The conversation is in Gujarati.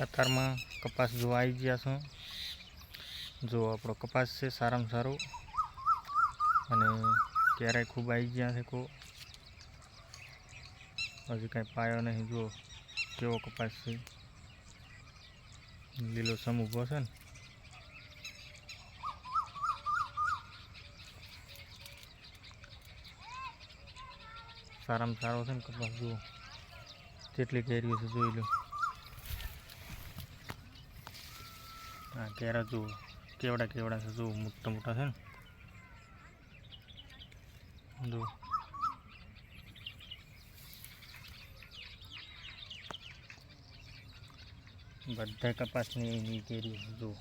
અત્યારમાં કપાસ જોવા આવી ગયા છું. જો આપણો કપાસ છે, સારામાં સારો. અને ક્યારેય ખૂબ આવી ગયા છે કો હજી કાંઈ પાયો નહીં જો કેવો કપાસ છે. લીલો સમ ઊભો છે ને. સારામાં સારો છે ને કપાસ, જુઓ. કેટલી કેરીઓ છે, જોઈ લો. હા કેરા જુઓ કેવડા કેવડા છે જુઓ મોટા મોટા છે ને જુઓ બધા કપાસની એની કેરીઓ છે જુઓ